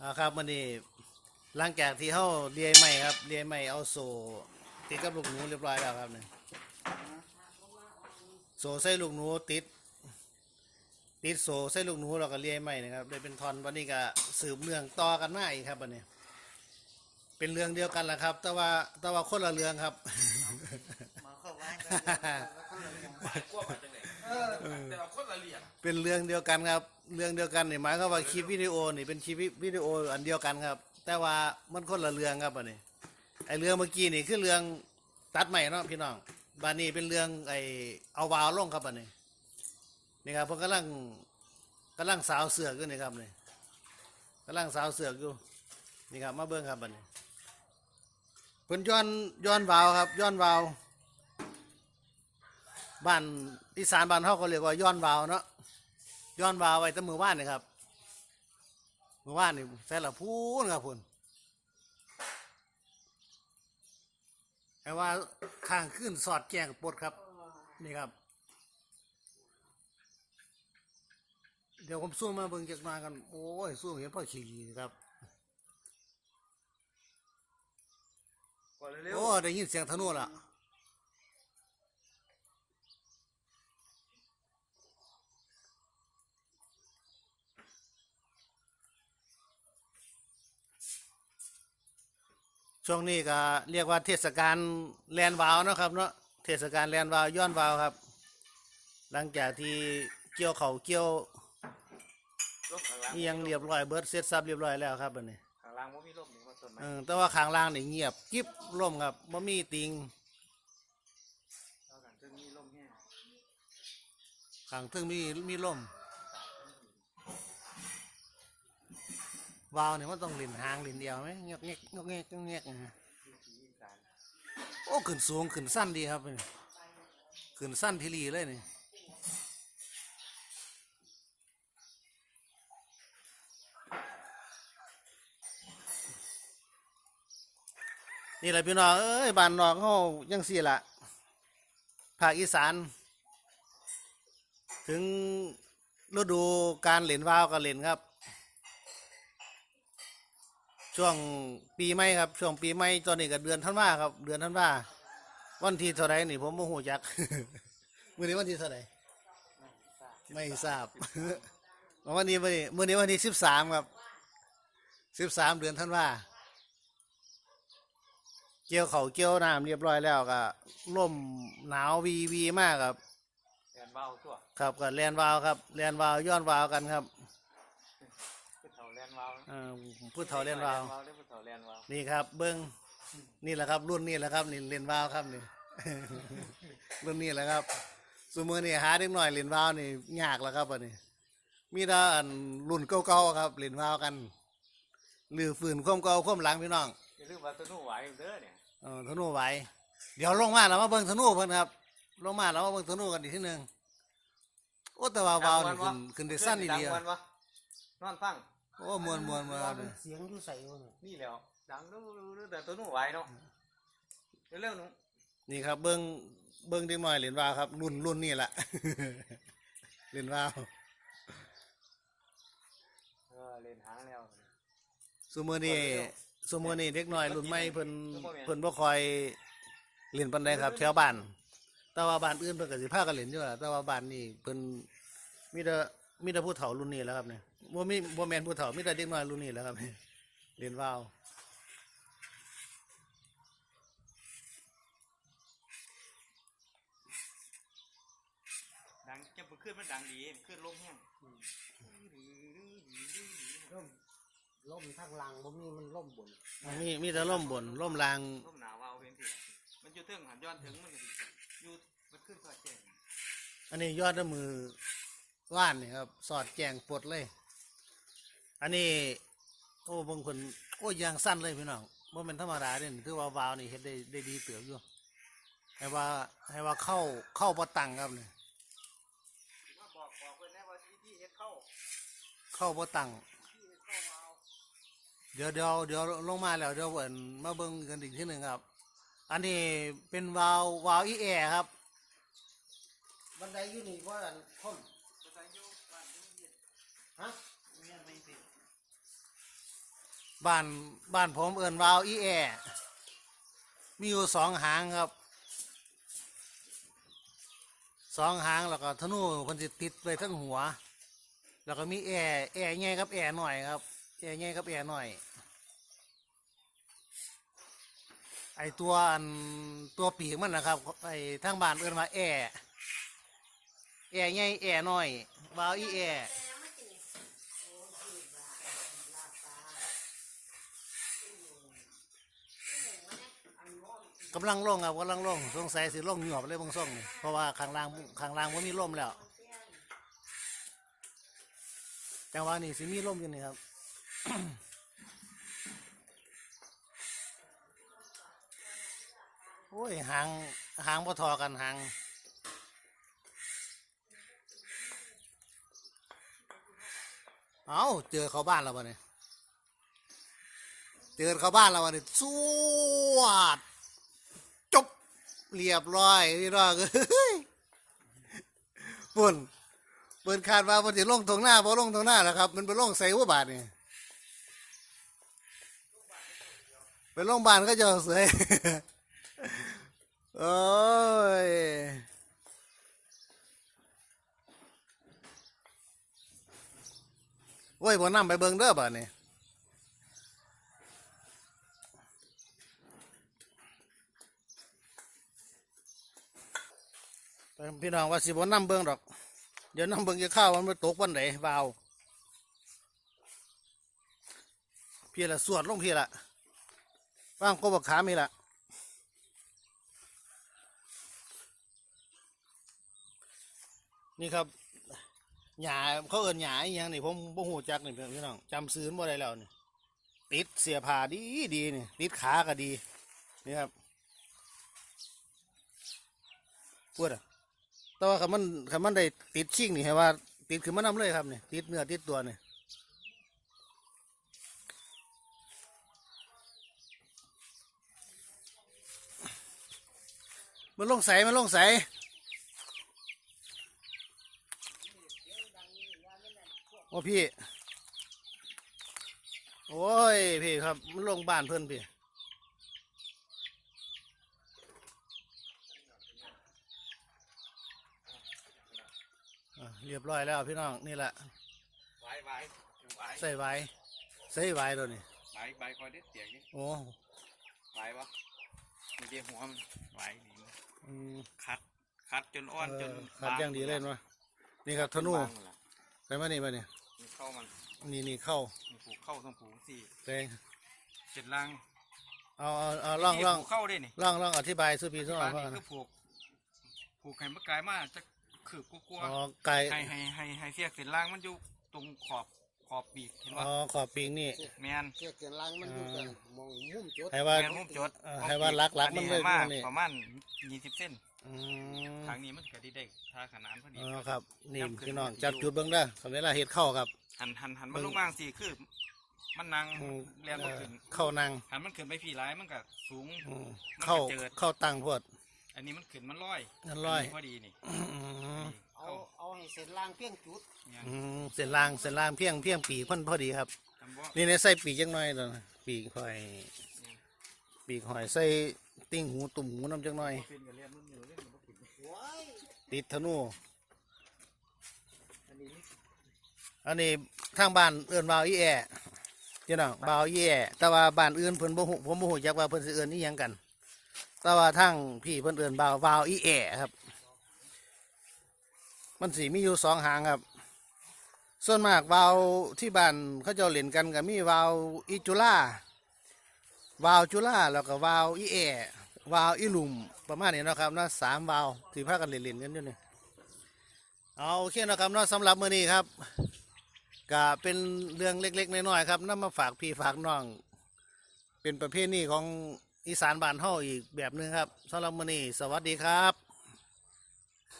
อ่าครับมันนี่หลังจากที่เขาเลียใหม่ครับเลียใหม่เอาโซ่ติดกับลูกหนูเรียบร้อยแล้วครับเนี่ยโซ่ใส่ลูกหนูติด ติดโซ่ใส่ลูกหนูเราก็เลียใหม่นะครับได้เป็นทอนวันนี้ก็สืบเนื่องต่อกันมาอีกครับวันนี้ เป็นเรื่องเดียวกันแหละครับ แต่ว่าแต่ว่าคนละเรื่องครับมาเข้าไว้กันกลัวมาจังไหนแต่เราคนละเรียงเป็นเรื่องเดียวกันครับ เรื่องเดียวกันนี่หมายความว่าคลิปวิดีโอนี่เป็นคลิปวิดีโออันเดียวกันครับ แต่ว่ามันคนละเรื่องครับอันนี้ไอเรื่องเมื่อกี้นี่คือเรื่องตัดใหม่เนาะพี่น้องบานนี้เป็นเรื่องไอเอาวาวลงครับอันนี้นี่ครับเพิ่นกำลังกำลังสาวเสือกอยู่นี่ครับนี่กำลังสาวเสือกอยู่นี่ครับมาเบิ่งครับอันนี้เพิ่นย้อนย้อนวาวครับ ย้อนวาวบ้านอีสานบ้านเฮาก็เรียกว่าย้อนวาวเนาะ ย้อนวาวไว้ตั้งมือว่านนี่ครับมือว่านนี่ใส่ละพูนครับพุ่นแต่ว่าข้างขึ้นสอดแจ้งปลดครับ นี่ครับ เดี๋ยวผมสู้มาเบิ่งจากหนากัน โอ้ยสู้เห็นพ่อขี่ครับก่อนเร็วโอ้ได้ยินเสียงธนูละ ช่วงนี้ก็เรียกว่าเทศกาลแลนวาวเนาะครับเนาะเทศกาลแลนวาวย้อนวาวครับ หลังจากที่เกี่ยวเขาวเกี่ยวๆร่มข้างล่างอิหยังเรียบร้อยเบิร์ดเสร็จสับเรียบร้อยแล้วครับอันนี้ข้างล่างว่ามีร่มหนึ่งมาต้นไม้เออแต่ว่าข้างล่างนี่เงียบกิ๊บล่มครับบ่มีติงเอากันซึ่งมีร่มแห้งข้างถึงมีมีลม วาวเนี่ยมันต้องเลินหางเลินเดียวไหมเงียเงียเงียเงียเงียนะโอ้ขึ้นสูงขึ้นสั้นดีครับนี่ขึ้นสั้นทีรีเลยนี่นี่แหละพี่น้องเอ้ยบ้านนอกเขายังสี่ละภาคอีสาน ถึงฤดูการเล่นวาวก็เล่นครับ ช่วงปีใหม่ครับ ช่วงปีใหม่ตอนนี้ก็เดือนธันวาครับ เดือนธันวาวันที่เท่าไรนี่ผมโมโหจัก มื่อนี้วันที่เท่าไรไม่ทราบวันนี้วันนี้มื่อนี้วันที่สิบสามครับสิบสามเดือนธันวาเกี่ยวเขาวเกี่ยวน้ำเรียบร้อยแล้วก็ล่มหนาววีวีมากครับแอนเบาตัวครับก็แลนวาวครับแลนวาวย้อนวาวกันครับพุทธเถา แลนวาวเอ่อพูดเถาแลนวาวเรียกพุทธเถาแลนวาวนี่ครับ เบิ้งนี่แหละครับ รุ่นนี้แหละครับนี่เรียนวาวครับนี่ รุ่นนี้แหละครับสมมือนี่หาเด็กหน่อยเรียนวาวนี่ยากแล้วครับอันนี้ มีแต่อันรุ่นเก่าๆครับเรียนวาวกันหรือฝืนความเก่าความหลังพี่น้องอย่าลืมว่าตัวนู้นไหวอยู่เด้อเนี่ยเออธนูไหวเดี๋ยวลงมาแล้วมาเบิ้งธนูเพิ่นครับลงมาแล้วมาเบิ้งธนูกันอีกทีหนึ่งโอ้แต่ว่าวาวนี่ขึ้นขึ้นได้สั้นดีดังเดียววันวะนอนฟัง โอ้มวนมวนมวนครับนี่เสียงอยู่ใส่วะเนี่ยนี่แหล้วดังดูดูดูแต่ตัวนู้นไหวเนาะเร็วๆหนูนี่ครับเบิ้งเบิ้งเด็กหน่อยเหรียญวาวครับ รุ่นรุ่นนี่แหละเหรียญวาวเออเล่นหางแล้ว สมมือนี่สมมือนี่เด็กน้อยรุ่นใหม่เพิ่นเพิ่นบ่คอยเล่นปานใดครับแถวบ้าน แต่ว่าบ้านอื่นเพิ่นก็สิพากันเล่นอยู่ล่ะแต่ว่าบ้านนี่เพิ่นมีแต่ มีแต่ผู้เฒ่ารุ่นนี้แหล้วครับเนี่ยบ่มีบ่แม่นผู้เฒ่ามีแต่เด็กน้อยรุ่นนี้แหล้วครับเนี่ยเล่นวาวดังจะมันขึ้นมันดังดีมันขึ้นลมแห้งร่มร่มทางหลังบ่มีมันร่มบนมีมีแต่ล่มบนล่มลางลมหนาวเอาเพียงทีมันอยู่ถึงหันย้อนถึงมันก็ดีอยู่มันขึ้นก็แจ้งอันนี้ยอดด้วยมือ ว่านนี่ครับ สอดแจงปลดเลย อันนี้ โอ้บางคนโอ้ยางสั้นเลยพี่น้องว่าเป็นธรรมดาเด่นถือว่าวาวนี่เฮ็ดได้ได้ดีเตือบอยู่ให้ว่าให้ว่าเข้าเข้าประตังครับนี่ว่าบอกบอกเพื่อนแน่ว่าวิธีเฮ็ดเข้าเข้าประตังที่เฮ็ดเข้าเอาเดี๋ยวเดี๋ยวเดี๋ยวลงมาแล้วเดี๋ยวเอินมาเบิ่งกันอีกทีหนึ่งครับ อันนี้เป็นวาววาวอีแอร์ครับบันไดอยู่นี่ว่าอันพ่นภาษาโยบ้านนี้เฮ็ดฮะเนี่ยไม่เป็นบ้านบ้านผมเอิ้นวาวอีแอมีอยู่สองหางครับสองหางแล้วก็ธนูเพิ่นสิติดไปทั้งหัว แล้วก็มีแอร์แอร์ใหญ่กับแอร์หน่อยครับแอร์ใหญ่กับแอร์หน่อย ไอตัวอันตัวปีกมันนะครับไอทางบ้านเอิ้นว่าแอร์แอร์ใหญ่แอร์น้อยวาวอีแอร์ กำลังลงครับกำลังลงสงสัยสิลงหยวบเลยบางส่งนี่เพราะว่าข้างล่างข้างล่างว่ามีลมแล้วจังหวะนี้สิมีลมอยู่นี่ครับโอ้ยหางหางพอทอกันหางเอาเจอเขาบ้านแล้ววะเนี่ยเจอเขาบ้านแล้ววะเนี่ยสวด เรียบร้อยพี่น้องเอ้ยปุ่นเปินคาดว่ามันจะลงตรงหน้าพอลงตรงหน้าแล้วครับ มันไปลงใส่หัวบาทนี่ไปโรงพยาบาลก็จะเสยโอ้ยโอ้ยบ่นำไปเบิ่งเด้อบ่นี่ พี่น้องว่าสิบ่นำเบิ่งดอก เดี๋ยวน้ำเบิ่งจะข้าวมันไปตกวันไหนวาวพี่ละสวดลงพี่ละว่างก็บกขามีละนี่ครับหยาเขาเอินหยาอหยังนี่ผมบ่หูจักนี่พี่น้องจำซื้อบ่ได้แล้วนี่ติดเสียผ้าดีดีนี่ติดขาก็ดีนี่ครับปวดอะ แต่ว่าคันมันคันมันได้ติดชิ่งนี่ให้ว่า ติดขึ้นมานำเลยครับเนี่ยติดเนื้อติดตัวเนี่ยมันลงใสมันลงใสโอ้พี่ โอ้ยพี่ครับ มันลงบ้านเพื่อนพี่ เรียบร้อยแล้วพี่น้องนี่แหละไว้ไว้ไว้ใส่ไว้ใส่ไว้ตัวนี้ไว้ไว้คอยได้เสียงนี่โอ้ไว้วะมีเดียหัวมันไว้นี่อืมคัดคัดจนอ่อนเอจอนขัดอย่างดีเล่นวะนี่ครับธนูบางหมดละไปมานี่มานี่นี่เข้ามันนี่นี่เข้ามีผูกเข้าต้องผูกสี่แดงเจ็ดลังเอาเอาเอาล่องล่องผูกเข้าได้นี่ล่องล่องอธิบายสุพีสุนบ้าทนรนี่พ่อคืนะอผูกผูกไข่มะกายมาจะ ขืบกลัวอ๋อไก่ๆให้ให้ให้ให้เสียกเส้นล่างมันอยู่ตรงขอบขอบปีกเห็นอ๋ป่ะอขอบปีกนี่ แมนเกียเกียลังมันอยู่กันมองมุมจุดให้ว่า แมนมุมจดเออให้ว่ารักรักมันเลยอัให้นี่ ประมาณยี่สิบเส้นอืมทางนี้มันก็ได้ได้ทาขนานพอดี อ๋อครับ นี่พี่น้องจับจุดเบิ้งได้อสำเร็จละเห็ดเข้าครับ หันหันหันเบิ่มันง ลงมาสี่คือ มันนั่งอืมเรียนเอ่บ่อขึ้นเข้านั่งหันมันขึ้นไปพี่ร้ายมันก็สูงอืมมันก็เข้าเจิดเข้าตั้งพวด อันนี้มันขึ้นมันลอยนั่นลอย พอดีนี่เอาเข้าเอาให้เสร็จล่างเพียงจุดเนี่ยอืมเส้นล่างเส้นล่างเพียงเพียงปีกเพิ่นพอดีครับ ทำบ่ นี่ในใส่ปีกจังหน่อยตอนปีกหอย ปีกหอยใส่ติ่งหูตุ่มหูน้ำจังหน่อยเป็นกับเรียนมันอยู่เรียนมันบ่ขึ้นว้ายติดธนู อันนี้นี่อันนี้ทางบ้านเอื้อนบาวอีแอเจ้าน้องบาวอีแอแต่ว่าบ้านอื่นเพิ่นบ่ฮู้ผมบ่ฮู้จักว่าเพิ่นสิเอื้อนอีหยังกัน แต่ว่าทางพี่เพิ่นเอื้อนบาวบาวอีแอครับ มันสิมีอยู่สองหางครับ ส่วนมากวาวที่บ้านเขาจ้าเล่นกันก็มีวาวอีจุล่าวาวจุล่าแล้วก็วาวอีแอวาวอีลุมประมาณนี้นะครับนาะสามวาวที่พากันเล่นๆกันอยู่นี่เอาโอเคนะครับนาะสำหรับมื้อนี้ครับก็เป็นเรื่องเล็กๆน้อยๆครับนำมาฝากพี่ฝากน้อง เป็นประเภทนี้ของ อีสานบ้านเฮาอีกแบบหนึงครับสำหรับมื้อนี้สวัสดีครับ